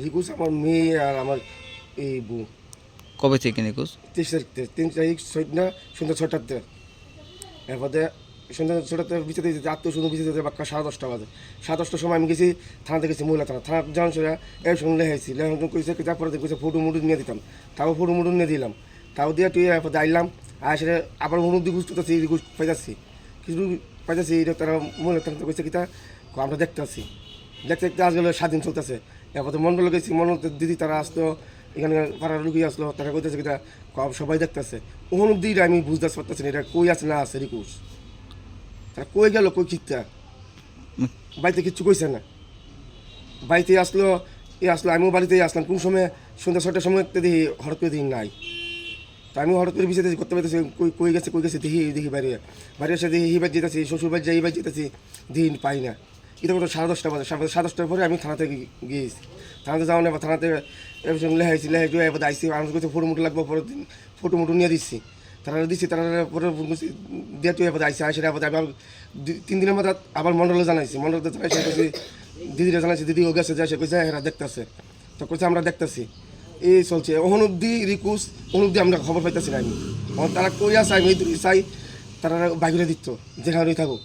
রিকুস আমার মেয়ে আর আমার এই বউ। কবে থেকে নিখোঁজ তিরিশ তারিখ থেকে, তিন তারিখ না সন্ধ্যা ছটাতে এরপরে সন্ধ্যা ছটাতে বিচারে আত্মীয় শুধু বিচারে বাক্কা সাড়ে দশটা বাজে। সাড়ে দশটার সময় আমি গেছি থানাতে গেছি মহিলা থানা। থানা যাওয়ার সময় এর সঙ্গে লেখাইছি লেখানো করেছে তারপরে কইছে ফটো মুটু নিয়ে দিতাম। তাও ফটো মুটু নিয়ে দিলাম। তাও দিয়ে তুই এরপর আইলাম আর সেটা আবার দিয়ে গুছতেছি গুছ পাইতাছি। কিছু পাইতাছি এটা তারা মহিলা থানাতে কইছে কিতা আমরা দেখতে আছি দেখতে দেখতে আজ গেলে স্বাধীন চলতেছে। এরপর তো মন্ডল গেছি মন্ডল দিদি, তারা আসতো এখানে পাড়ার লুকিয়ে আসলো, তারা কইতেছে কম সবাই দেখতেছে। অব্দি এটা আমি বুঝতে পারতেছি না, এটা কই আছে না আছে রিকুস তারা কই গেল, কই কিতা? বাড়িতে কিচ্ছু কইছে না। বাড়িতে আসলো, এ আসলো, আমিও বাড়িতেই আসলাম। কোন সময় সন্ধ্যা ছটার সময় দেখি হঠাৎ করে দেখি নাই। তো আমি হঠাৎ করে বিষয় করতে পারতেছি কই কই গেছে কই গেছে, দেখি দেখি বাইরে। বাইরে এসে দেখি হিবার যেতেছি শ্বশুর বাড়ি যাই বাড়ি যেতেছি দিন পাই না। মতো সাড়ে দশটা বাজে। সাড়ে সাড়ে দশটার পরে আমি থানাতে গিয়েছি। থানাতে যাওয়া নেই থানাতে সঙ্গে লেখাইছি লেখাই এবার আইসি আমার কাছে ফটো মুটো লাগবে পরের দিন ফটো মুটো নিয়ে দিচ্ছি তারা দিচ্ছি তারা পরে দিয়ে তুই এবার আইসি আসে এবার আমি আবার তিন দিনের মধ্যে আবার মন্ডলে জানাইছি। মন্ডলতে জানাইছি কইছি, দিদিরা জানাইছি, দিদি ও গেছে সে কইছে এরা দেখতেছে। তো কইছে, আমরা দেখতেছি। এই চলছে। ওহন অব্দি রিকুস ওহন অব্দি আমরা খবর পাইতেছি না আমি। তারা কই আছে আমি চাই, তারা বাইরে দিত, যেখানে থাকুক।